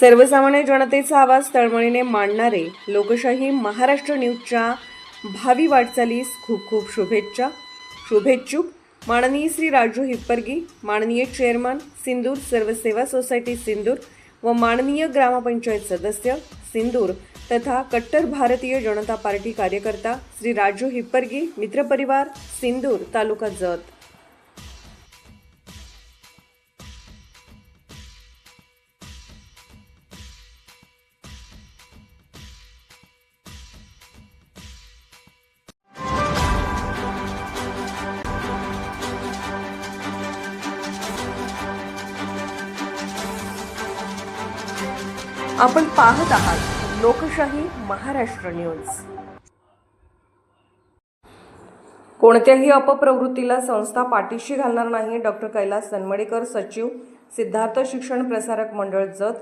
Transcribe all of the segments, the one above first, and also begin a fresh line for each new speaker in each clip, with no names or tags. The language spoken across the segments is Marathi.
सर्वसामान्य जनतेचा आवाज तळमळीने मांडणारे लोकशाही महाराष्ट्र न्यूजच्या भावी वाटचालीस खूप खूप शुभेच्छा. शुभेच्छुक माननीय श्री राजू हिप्परगी माननीय चेअरमन सिंदूर सर्वसेवा सोसायटी सिंदूर व माननीय ग्रामपंचायत सदस्य सिंदूर तथा कट्टर भारतीय जनता पार्टी कार्यकर्ता श्री राजू हिप्परगी मित्रपरिवार सिंदूर तालुका जत. आपण पाहत आहात लोकशाही महाराष्ट्र न्यूज. कोणत्याही अपप्रवृत्तीला संस्था पाठीशी घालणार नाही डॉक्टर कैलास सनमडेकर सचिव सिद्धार्थ शिक्षण प्रसारक मंडळ जत.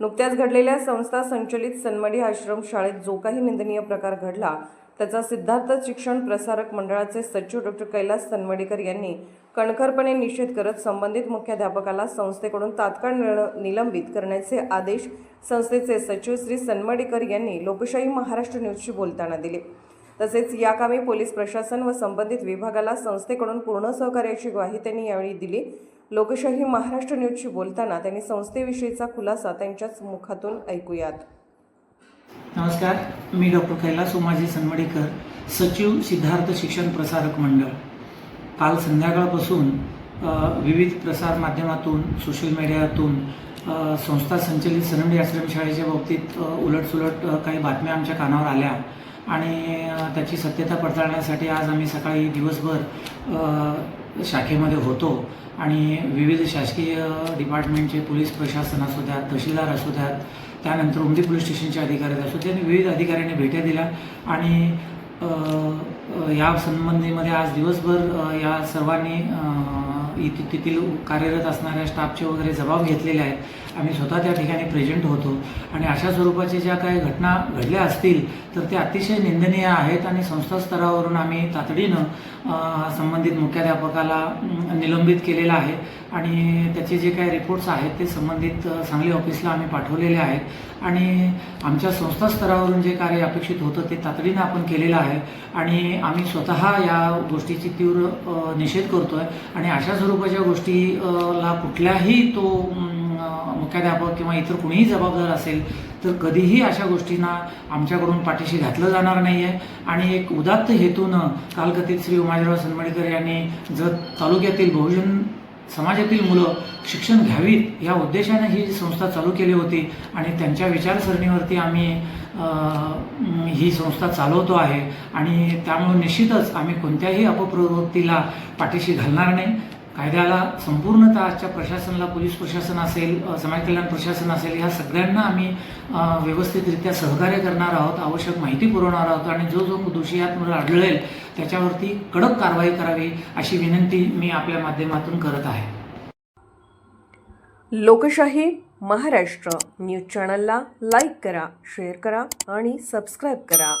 नुकत्याच घडलेल्या संस्था संचलित सन्मडी आश्रम शाळेत जो काही निंदनीय प्रकार घडला त्याचा सिद्धार्थ शिक्षण प्रसारक मंडळाचे सचिव डॉक्टर कैलास सनवडेकर यांनी कणखरपणे निषेध करत संबंधित मुख्याध्यापकाला संस्थेकडून तात्काळ निळ- निलंबित करण्याचे आदेश संस्थेचे सचिव श्री सनमडेकर यांनी लोकशाही महाराष्ट्र न्यूजशी बोलताना दिले. तसेच या कामी पोलीस प्रशासन व संबंधित विभागाला संस्थेकडून पूर्ण सहकार्याची ग्वाही त्यांनी यावेळी दिली. लोकशाही महाराष्ट्र न्यूजशी बोलताना त्यांनी संस्थेविषयीचा खुलासा त्यांच्याच मुखातून ऐकूयात.
नमस्कार मी डॉक्टर कैलास उमाजी सनवडेकर सचिव सिद्धार्थ शिक्षण प्रसारक मंडळ. काल संध्याकाळपासून विविध प्रसार माध्यमातून सोशल मीडियातून संस्था संचलित सनंडी आश्रमशाळेच्या बाबतीत उलटसुलट काही बातम्या आमच्या कानावर आल्या. आणि त्याची सत्यता पडताळण्यासाठी आज आम्ही सकाळी दिवसभर शाखेमध्ये होतो. आणि विविध शासकीय डिपार्टमेंटचे पोलीस प्रशासन असू द्यात तहसीलदार असू द्यात त्यानंतर उमदी पोलीस स्टेशनचे अधिकारी असो त्यांनी विविध अधिकाऱ्यांनी भेट्या दिल्या आणि या संबंधीमध्ये आज दिवसभर या सर्वांनी तेथील कार्यरत असणाऱ्या स्टाफचे वगैरे जबाब घेतलेले आहेत. आम्ही स्वतः त्या ठिकाणी प्रेझेंट होतो. आणि अशा स्वरूपाच्या ज्या काही घटना घडल्या असतील तर ते अतिशय निंदनीय आहेत आणि संस्था स्तरावरून आम्ही तातडीनं संबंधित मुख्याध्यापकाला निलंबित केलेलं आहे. आणि त्याचे जे काही रिपोर्ट्स आहेत ते संबंधित सांगली ऑफिसला आम्ही पाठवलेले आहेत. आणि आमच्या संस्था स्तरावरून जे कार्य अपेक्षित होतं ते तातडीनं आपण केलेलं आहे. आणि आम्ही स्वतः या गोष्टीची तीव्र निषेध करतो आहे आणि अशा स्वरूपाच्या गोष्टी ला कुठल्याही तो मुख्याध्यापक किंवा इतर कुणीही जबाबदार असेल तर कधीही अशा गोष्टींना आमच्याकडून पाठीशी घातलं जाणार नाही आहे आणि एक उदात्त हेतूनं कालकथित श्री उमाजीराव सनमडीकर यांनी जर तालुक्यातील बहुजन समाजातील मुलं शिक्षण घ्यावीत या उद्देशाने ही संस्था चालू केली होती आणि त्यांच्या विचारसरणीवरती आम्ही ही संस्था चालवतो आहे. आणि त्यामुळे निश्चितच आम्ही कोणत्याही अपप्रवृत्तीला पाठीशी घालणार नाही. कायद्याला संपूर्णतः आजच्या प्रशासनाला पोलीस प्रशासन असेल समाज कल्याण प्रशासन असेल ह्या सगळ्यांना आम्ही व्यवस्थितरित्या सहकार्य करणार आहोत आवश्यक माहिती पुरवणार आहोत आणि जो जो दोषी यात आढळेल त्याच्यावरती कडक कारवाई करावी अशी विनंती मी आपल्या माध्यमातून करत आहे.
लोकशाही महाराष्ट्र न्यूज चॅनलला लाईक करा शेअर करा आणि सबस्क्राईब करा.